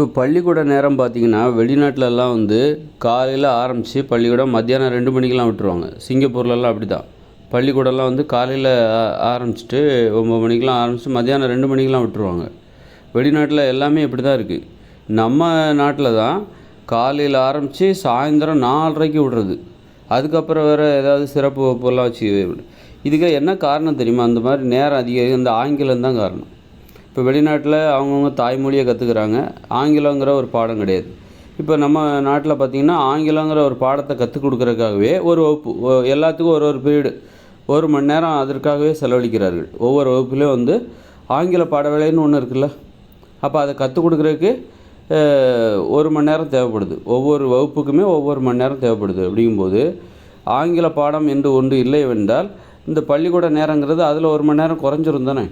இப்போ பள்ளிக்கூட நேரம் பார்த்தீங்கன்னா வெளிநாட்டிலலாம் வந்து காலையில் ஆரம்பித்து பள்ளிக்கூடம் மத்தியானம் ரெண்டு மணிக்கெலாம் விட்டுருவாங்க. சிங்கப்பூர்லலாம் அப்படி தான் பள்ளிக்கூடம்லாம் வந்து காலையில் ஆரம்பிச்சுட்டு ஒம்பது மணிக்கெலாம் ஆரம்பிச்சுட்டு மத்தியானம் ரெண்டு மணிக்கெலாம் விட்டுருவாங்க. வெளிநாட்டில் எல்லாமே இப்படி தான் இருக்குது நம்ம நாட்டில் தான் காலையில் ஆரம்பித்து சாயந்தரம் நாலரைக்கு விடுறது. அதுக்கப்புறம் வேறு ஏதாவது சிறப்பு வகுப்பெல்லாம் வச்சு இதுக்கு என்ன காரணம் தெரியுமா? அந்த மாதிரி நேரம் அதிகம் இந்த ஆங்கிலம் தான் காரணம். இப்போ வெளிநாட்டில் அவங்கவுங்க தாய்மொழியை கற்றுக்குறாங்க ஆங்கிலங்கிற ஒரு பாடம் கிடையாது. இப்போ நம்ம நாட்டில் பார்த்திங்கன்னா ஆங்கிலங்கிற ஒரு பாடத்தை கற்றுக் கொடுக்குறதுக்காகவே ஒரு வகுப்பு எல்லாத்துக்கும் ஒரு ஒரு பீரியடு ஒரு மணி நேரம் அதற்காகவே செலவழிக்கிறார்கள். ஒவ்வொரு வகுப்புலேயும் வந்து ஆங்கில பாடவேளைன்னு ஒன்று இருக்குல்ல அப்போ அதை கற்றுக் கொடுக்குறதுக்கு ஒரு மணி நேரம் தேவைப்படுது. ஒவ்வொரு வகுப்புக்குமே ஒவ்வொரு மணி நேரம் தேவைப்படுது. அப்படிங்கும்போது ஆங்கில பாடம் என்று ஒன்று இல்லை என்றால் இந்த பள்ளிக்கூட நேரங்கிறது அதில் ஒரு மணி நேரம் குறைஞ்சிரும் தானே?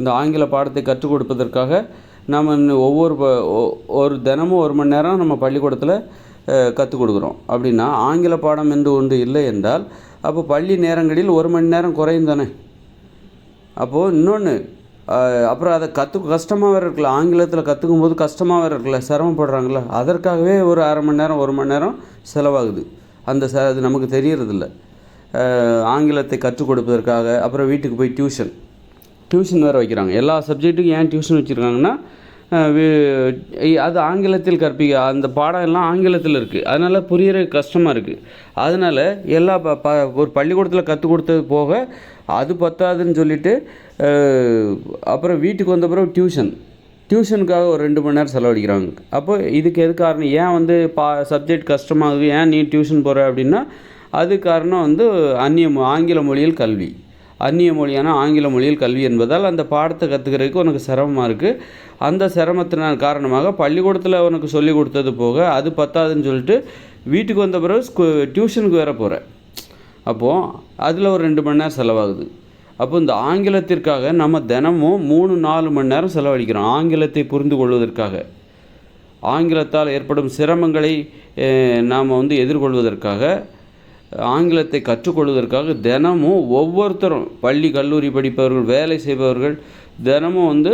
இந்த ஆங்கில பாடத்தை கற்றுக் கொடுப்பதற்காக நம்ம இன்னும் ஒவ்வொரு ப- ஒ- ஒரு தினமும் ஒரு மணி நேரம் நம்ம பள்ளிக்கூடத்தில் கற்றுக் கொடுக்குறோம். அப்படின்னா ஆங்கில பாடம் என்று ஒன்று இல்லை என்றால் அப்போ பள்ளி நேரங்களில் ஒரு மணி நேரம் குறையும் தானே? அப்போது இன்னொன்று அப்புறம் அதை கற்று கஷ்டமாக வேறு இருக்குல்ல ஆங்கிலத்தில் கற்றுக்கும் போது கஷ்டமாக வேறு இருக்குல்ல சிரமப்படுறாங்களே அதற்காகவே ஒரு அரை மணி நேரம் ஒரு மணி நேரம் செலவாகுது. அந்த ச அது நமக்கு தெரியறதில்ல. ஆங்கிலத்தை கற்றுக் கொடுப்பதற்காக அப்புறம் வீட்டுக்கு போய் டியூஷன். டியூஷன் வேறு வைக்கிறாங்க. எல்லா சப்ஜெக்ட்டுக்கும் ஏன் டியூஷன் வச்சுருக்காங்கன்னா அது ஆங்கிலத்தில் கற்பிக்க அந்த பாடம் எல்லாம் ஆங்கிலத்தில் இருக்குது அதனால் புரியிற கஷ்டமாக இருக்குது அதனால் எல்லா ப ப ஒரு பள்ளிக்கூடத்தில் கற்றுக் கொடுத்தது போக அது பத்தாதுன்னு சொல்லிட்டு அப்புறம் வீட்டுக்கு வந்த பிறகு டியூஷன் டியூஷனுக்காக ஒரு ரெண்டு மணி நேரம் செலவழிக்கிறாங்க. அப்போ இதுக்கு எது காரணம்? ஏன் வந்து பா சப்ஜெக்ட் கஷ்டமாகுது? ஏன் நீ டியூஷன் போகிற அப்படின்னா அது காரணம் வந்து அந்நிய மொ- ஆங்கில மொழியில் கல்வி. அந்நிய மொழியான ஆங்கில மொழியில் கல்வி என்பதால் அந்த பாடத்தை கற்றுக்கிறதுக்கு உனக்கு சிரமமாக இருக்குது அந்த சிரமத்தினால் காரணமாக பள்ளிக்கூடத்தில் உனக்கு சொல்லி கொடுத்தது போக அது பத்தாதுன்னு சொல்லிட்டு வீட்டுக்கு வந்த பிறகு ஸ்கூ டியூஷனுக்கு வேற போகிறேன் அப்போது அதில் ஒரு ரெண்டு மணி நேரம் செலவாகுது. அப்போ இந்த ஆங்கிலத்திற்காக நம்ம தினமும் மூணு நாலு மணி நேரம் செலவழிக்கிறோம் ஆங்கிலத்தை புரிந்து கொள்வதற்காக. ஆங்கிலத்தால் ஏற்படும் சிரமங்களை நாம் வந்து எதிர்கொள்வதற்காக. ஆங்கிலத்தை கற்றுக்கொள்வதற்காக தினமும் ஒவ்வொருத்தரும் பள்ளி கல்லூரி படிப்பவர்கள் வேலை செய்பவர்கள் தினமும் வந்து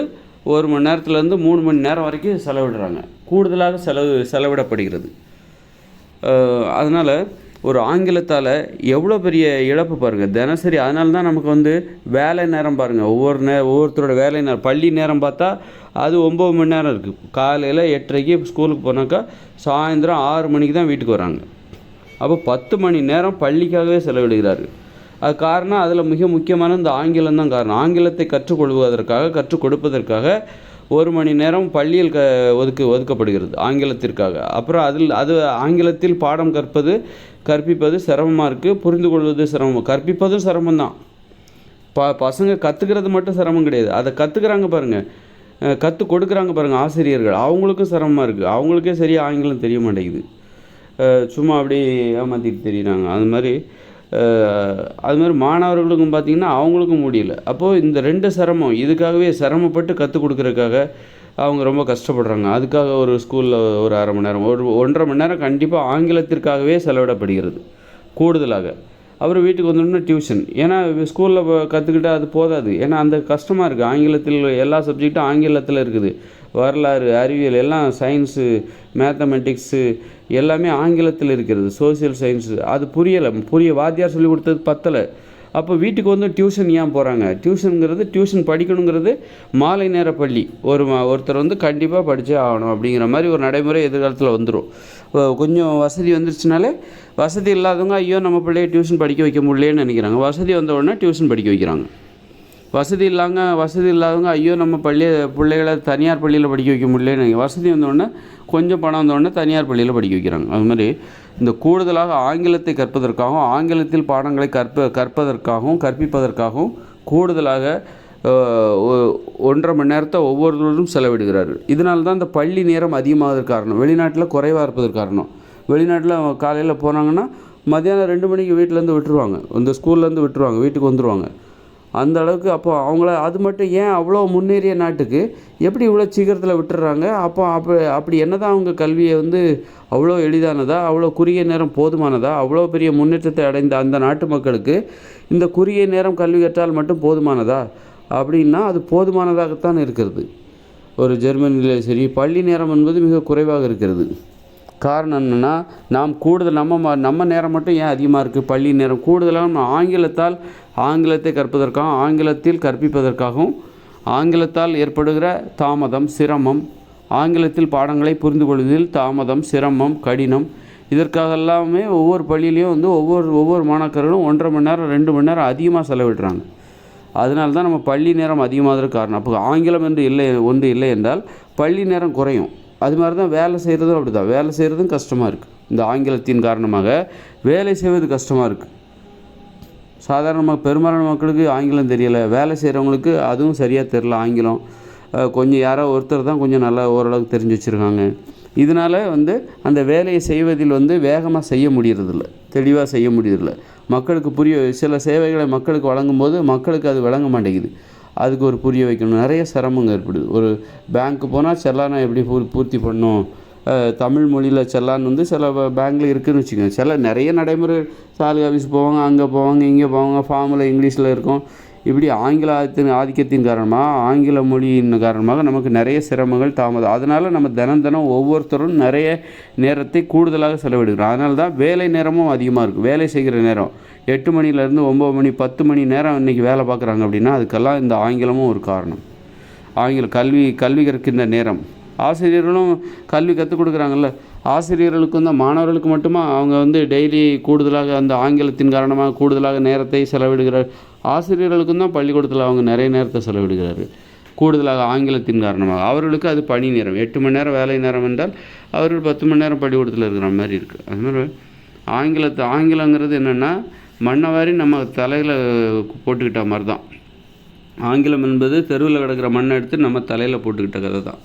ஒரு மணி நேரத்துலேருந்து மூணு மணி நேரம் வரைக்கும் செலவிடுறாங்க. கூடுதலாக செலவு செலவிடப்படுகிறது. அதனால் ஒரு ஆங்கிலத்தால் எவ்வளோ பெரிய இழப்பு பாருங்கள் தினசரி அதனால தான் நமக்கு வந்து வேலை நேரம் பாருங்கள் ஒவ்வொரு நே ஒவ்வொருத்தரோட வேலை நேரம் பள்ளி நேரம் பார்த்தா அது ஒம்பது மணி நேரம் இருக்குது காலையில் எட்டரைக்கு ஸ்கூலுக்கு போனாக்கா சாயந்தரம் ஆறு மணிக்கு தான் வீட்டுக்கு வராங்க. அப்போ பத்து மணி நேரம் பள்ளிக்காகவே செலவிடுகிறார்கள். அது காரணம் அதில் மிக முக்கியமான இந்த ஆங்கிலம் தான் காரணம். ஆங்கிலத்தை கற்றுக்கொள்வதற்காக கற்றுக் கொடுப்பதற்காக ஒரு மணி நேரம் பள்ளியில் க ஒதுக்கு ஒதுக்கப்படுகிறது ஆங்கிலத்திற்காக. அப்புறம் அதில் அது ஆங்கிலத்தில் பாடம் கற்பது கற்பிப்பது சிரமமாக இருக்குது புரிந்து கொள்வது சிரமம் கற்பிப்பதும் சிரமம்தான் ப பசங்க கற்றுக்கிறது மட்டும் சிரமம் கிடையாது. அதை கற்றுக்குறாங்க பாருங்கள் கற்றுக் கொடுக்குறாங்க பாருங்கள் ஆசிரியர்கள். அவங்களுக்கும் சிரமமாக இருக்குது அவங்களுக்கே சரியாக ஆங்கிலம் தெரிய மாட்டேங்குது. சும்மா அப்படி ஏமாற்றிட்டு தெரியுறாங்க. அது மாதிரி அது மாதிரி மாணவர்களுக்கும் பார்த்திங்கன்னா அவங்களுக்கும் முடியல. அப்போது இந்த ரெண்டு சிரமம் இதுக்காகவே சிரமப்பட்டு கற்றுக் கொடுக்குறதுக்காக அவங்க ரொம்ப கஷ்டப்படுறாங்க. அதுக்காக ஒரு ஸ்கூலில் ஒரு அரை மணி நேரம் ஒரு ஒன்றரை மணி நேரம் கண்டிப்பாக ஆங்கிலத்திற்காகவே செலவிடப்படுகிறது கூடுதலாக. அப்புறம் வீட்டுக்கு வந்தோம்னா டியூஷன் ஏன்னா ஸ்கூலில் கற்றுக்கிட்டா அது போதாது. ஏன்னா அந்த கஷ்டமாக இருக்குது ஆங்கிலத்தில் எல்லா சப்ஜெக்ட்டும் ஆங்கிலத்தில் இருக்குது. வரலாறு அறிவியல் எல்லாம் சயின்ஸு மேத்தமெட்டிக்ஸு எல்லாமே ஆங்கிலத்தில் இருக்கிறது சோசியல் சயின்ஸு அது புரியலை. புரிய வாத்தியார் சொல்லி கொடுத்தது பத்தலை. அப்போ வீட்டுக்கு வந்து டியூஷன் ஏன் போகிறாங்க டியூஷனுங்கிறது டியூஷன் படிக்கணுங்கிறது மாலை நேர பள்ளி. ஒரு ஒருத்தர் வந்து கண்டிப்பாக படித்தே ஆகணும் அப்படிங்கிற மாதிரி ஒரு நடைமுறை எதிர்காலத்தில் வந்துடும் கொஞ்சம் வசதி வந்துருச்சுனாலே வசதி இல்லாதவங்க ஐயோ நம்ம பிள்ளைய டியூஷன் படிக்க வைக்க முடியலன்னு நினைக்கிறாங்க. வசதி வந்த உடனே டியூஷன் படிக்க வைக்கிறாங்க. வசதி இல்லாங்க வசதி இல்லாதவங்க ஐயோ நம்ம பள்ளி பிள்ளைகளை தனியார் பள்ளியில் படிக்க வைக்க முடியலன்னு வசதி வந்தோடனே கொஞ்சம் பணம் வந்தோடனே தனியார் பள்ளியில் படிக்க வைக்கிறாங்க. அது மாதிரி இந்த கூடுதலாக ஆங்கிலத்தை கற்பதற்காகவும் ஆங்கிலத்தில் பாடங்களை கற்ப கற்பதற்காகவும் கற்பிப்பதற்காகவும் கூடுதலாக ஒ- ஒன்றரை மணி நேரத்தை ஒவ்வொருத்தரும் செலவிடுகிறார்கள். இதனால தான் இந்த பள்ளி நேரம் அதிகமாவதற்கு காரணம். வெளிநாட்டில் குறைவாக இருப்பதற்கு காரணம். வெளிநாட்டில் காலையில் போனாங்கன்னா மத்தியானம் ரெண்டு மணிக்கு வீட்டிலேருந்து விட்டுருவாங்க. இந்த ஸ்கூல்லேருந்து விட்டுருவாங்க. வீட்டுக்கு வந்துடுவாங்க அந்த அளவுக்கு அப்போ அவங்கள அது மட்டும் ஏன் அவ்வளோ முன்னேறிய நாட்டுக்கு? எப்படி இவ்வளோ சீக்கிரத்தில் விட்டுறாங்க அப்போ அப்போ அப்படி என்னதான் அவங்க கல்வியை வந்து அவ்வளோ எளிதானதா? அவ்வளோ குறுகிய நேரம் போதுமானதா? அவ்வளோ பெரிய முன்னேற்றத்தை அடைந்த அந்த நாட்டு மக்களுக்கு இந்த குறுகிய நேரம் கல்வி கற்றால் மட்டும் போதுமானதா? அப்படின்னா அது போதுமானதாகத்தான் இருக்கிறது. ஒரு ஜெர்மனியில் சரி பள்ளி நேரம் என்பது மிக குறைவாக இருக்கிறது. காரணம் என்னென்னா நாம் கூடுதல் நம்ம ம- நம்ம நேரம் மட்டும் ஏன் அதிகமாக இருக்குது பள்ளி நேரம். கூடுதலாக நம்ம ஆங்கிலத்தால் ஆங்கிலத்தை கற்பதற்காகவும் ஆங்கிலத்தில் கற்பிப்பதற்காகவும் ஆங்கிலத்தால் ஏற்படுகிற தாமதம் சிரமம் ஆங்கிலத்தில் பாடங்களை புரிந்து கொள்வதில் தாமதம் சிரமம் கடினம் இதற்காக எல்லாமே ஒவ்வொரு பள்ளியிலையும் வந்து ஒவ்வொரு ஒவ்வொரு மாணாக்கர்களும் ஒன்றரை மணி நேரம் ரெண்டு மணி நேரம் அதிகமாக செலவிடுறாங்க. அதனால தான் நம்ம பள்ளி நேரம் அதிகமாக காரணம். அப்போ ஆங்கிலம் என்று இல்லை ஒன்று இல்லை என்றால் பள்ளி நேரம் குறையும். அது மாதிரி தான் வேலை செய்கிறதும் அப்படி தான் வேலை செய்கிறதும் கஷ்டமாக இருக்குது இந்த ஆங்கிலத்தின் காரணமாக வேலை செய்வது கஷ்டமாக இருக்குது சாதாரணமாக பெரும்பாலான மக்களுக்கு ஆங்கிலம் தெரியலை. வேலை செய்கிறவங்களுக்கு அதுவும் சரியாக தெரில ஆங்கிலம் கொஞ்சம் யாரோ ஒருத்தர் தான் கொஞ்சம் நல்லா ஓரளவுக்கு தெரிஞ்சு வச்சுருக்காங்க. இதனால் வந்து அந்த வேலையை செய்வதில் வந்து வேகமாக செய்ய முடியறதில்ல. தெளிவாக செய்ய முடியறதில்ல. மக்களுக்கு புரிய சில சேவைகளை மக்களுக்கு வழங்கும்போது மக்களுக்கு அது விளங்க மாட்டேங்குது. அதுக்கு ஒரு புரிய வைக்கணும். நிறைய சிரமங்க ஏற்படுது. ஒரு பேங்க்கு போனால் செல்லானை எப்படி பூர்த்தி பண்ணும் தமிழ் மொழியில் செல்லான் வந்து சில பேங்க்கில் இருக்குதுன்னு வச்சுக்கோங்க. சில நிறைய நடைமுறை தாலுகா ஆஃபீஸ் போவாங்க அங்கே போவாங்க இங்கே போவாங்க ஃபார்மில் இங்கிலீஷில் இருக்கும். இப்படி ஆங்கிலத்தின் ஆதிக்கத்தின் காரணமாக ஆங்கில மொழியின் காரணமாக நமக்கு நிறைய சிரமங்கள் தாமதம். அதனால் நம்ம தினம் தினம் ஒவ்வொருத்தரும் நிறைய நேரத்தை கூடுதலாக செலவிடுகிறோம். அதனால தான் வேலை நேரமும் அதிகமாக இருக்குது வேலை செய்கிற நேரம். எட்டு மணிலேருந்து ஒம்பது மணி பத்து மணி நேரம் இன்றைக்கி வேலை பார்க்குறாங்க அப்படின்னா அதுக்கெல்லாம் இந்த ஆங்கிலமும் ஒரு காரணம். ஆங்கில கல்வி கல்வி கற்கின்ற நேரம். ஆசிரியர்களும் கல்வி கற்றுக் கொடுக்குறாங்கல்ல. ஆசிரியர்களுக்கும் தான் மாணவர்களுக்கு மட்டுமா? அவங்க வந்து டெய்லி கூடுதலாக அந்த ஆங்கிலத்தின் காரணமாக கூடுதலாக நேரத்தை செலவிடுகிறார். ஆசிரியர்களுக்கும் தான் பள்ளிக்கூடத்தில் அவங்க நிறைய நேரத்தை செலவிடுகிறாரு கூடுதலாக ஆங்கிலத்தின் காரணமாக. அவர்களுக்கு அது பணி நேரம். எட்டு மணி நேரம் வேலை நேரம் என்றால் அவர்கள் பத்து மணி நேரம் பள்ளிக்கூடத்தில் இருக்கிற மாதிரி இருக்குது அது மாதிரி ஆங்கிலத்தை ஆங்கிலங்கிறது என்னென்னா மண்ணவாரி நம்ம தலையில் போட்டுக்கிட்ட மாதிரி தான் ஆங்கிலம் என்பது தெருவில் கிடக்கிற மண்ணை எடுத்து நம்ம தலையில் போட்டுக்கிட்ட கதை தான்